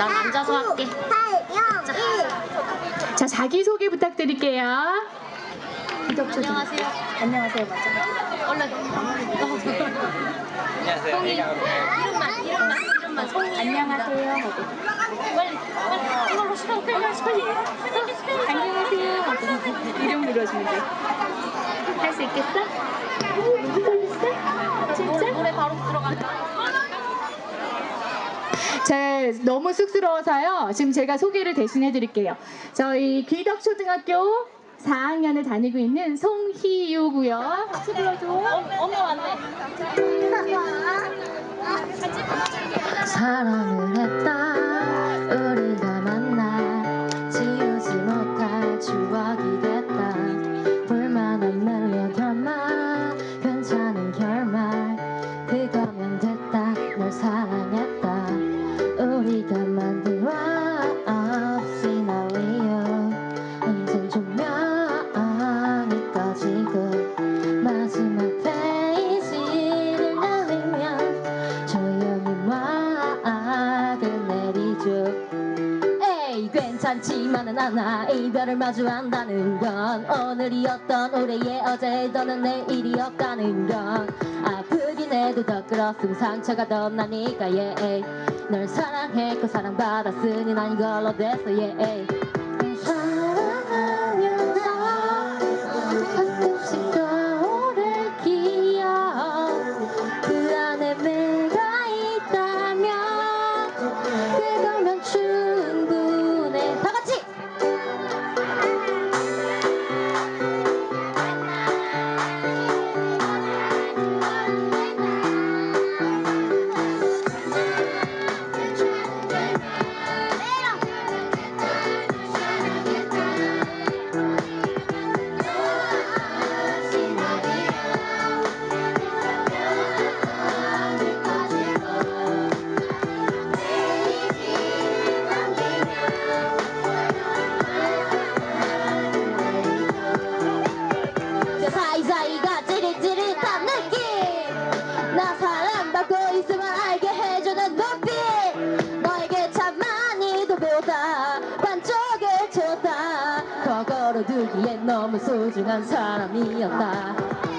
난 앉아서 할게. 자, 자기소개 부탁드릴게요. 안녕하세요. 안녕하세요, 맞아. 얼른. 안녕하세요. 송이. 이름만, 이름만, 이름만 송이. 안녕하세요. 하고. 빨리, 빨리. 이걸로 시간 빨리. 안녕하세요. 이름 불러주면 돼. 할 수 있겠어? 떨렸어? 진짜? 노래 바로 들어간다. 자, 너무 쑥스러워서요. 지금 제가 소개를 대신 해 드릴게요. 저희 귀덕초등학교 4학년을 다니고 있는 송희유고요. 같이 불러줘. 엄마 왔네. 사랑을 했다 괜찮지만은 않아 이별을 마주한다는 건 오늘이었던 올해의 어제 더는 내일이었다는 건 아프긴 해도 더 끌었음 상처가 더 나니까 yeah. 널 사랑했고 사랑받았으니 난 이걸로 됐어 yeah. 반쪽을 채웠다. 과거로 두기엔 너무 소중한 사람이었다